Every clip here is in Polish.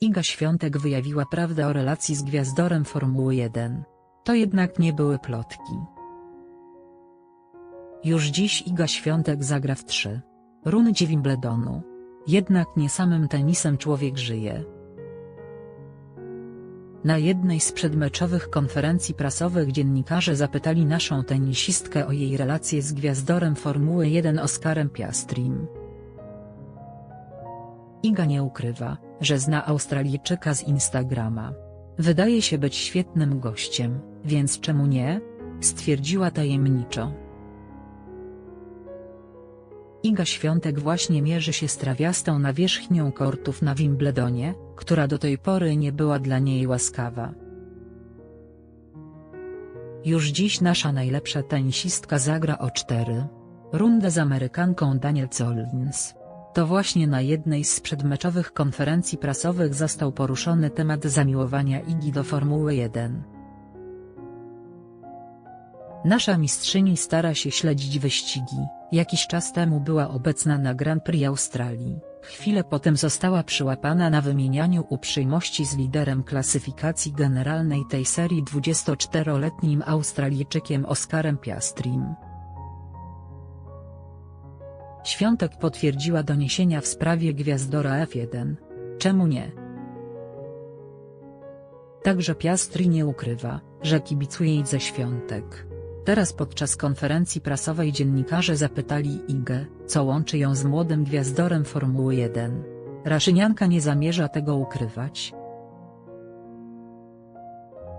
Iga Świątek wyjawiła prawdę o relacji z gwiazdorem Formuły 1. To jednak nie były plotki. Już dziś Iga Świątek zagra w trzy rundzie Wimbledonu. Jednak nie samym tenisem człowiek żyje. Na jednej z przedmeczowych konferencji prasowych dziennikarze zapytali naszą tenisistkę o jej relacje z gwiazdorem Formuły 1 Oskarem Piastrim. Iga nie ukrywa, że zna Australijczyka z Instagrama. Wydaje się być świetnym gościem, więc czemu nie? Stwierdziła tajemniczo. Iga Świątek właśnie mierzy się z trawiastą nawierzchnią kortów na Wimbledonie, która do tej pory nie była dla niej łaskawa. Już dziś nasza najlepsza tenisistka zagra o cztery rundę z Amerykanką Daniel Collins. To właśnie na jednej z przedmeczowych konferencji prasowych został poruszony temat zamiłowania Igi do Formuły 1. Nasza mistrzyni stara się śledzić wyścigi, jakiś czas temu była obecna na Grand Prix Australii, chwilę potem została przyłapana na wymienianiu uprzejmości z liderem klasyfikacji generalnej tej serii 24-letnim Australijczykiem Oskarem Piastrim. Świątek potwierdziła doniesienia w sprawie gwiazdora F1. Czemu nie? Także Piastri nie ukrywa, że kibicuje jej ze świątek. Teraz podczas konferencji prasowej dziennikarze zapytali Igę, co łączy ją z młodym gwiazdorem Formuły 1. Raszynianka nie zamierza tego ukrywać.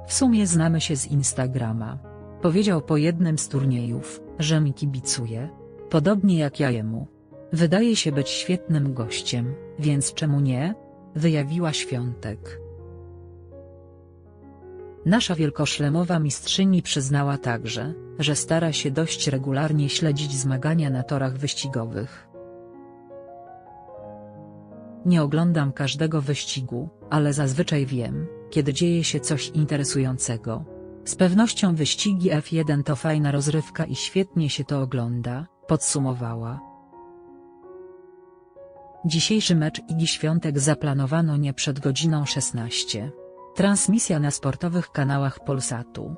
W sumie znamy się z Instagrama. Powiedział po jednym z turniejów, że mi kibicuje. Podobnie jak ja jemu. Wydaje się być świetnym gościem, więc czemu nie? Wyjawiła Świątek. Nasza wielkoszlemowa mistrzyni przyznała także, że stara się dość regularnie śledzić zmagania na torach wyścigowych. Nie oglądam każdego wyścigu, ale zazwyczaj wiem, kiedy dzieje się coś interesującego. Z pewnością wyścigi F1 to fajna rozrywka i świetnie się to ogląda, podsumowała. Dzisiejszy mecz Igi Świątek zaplanowano nie przed godziną 16. Transmisja na sportowych kanałach Polsatu.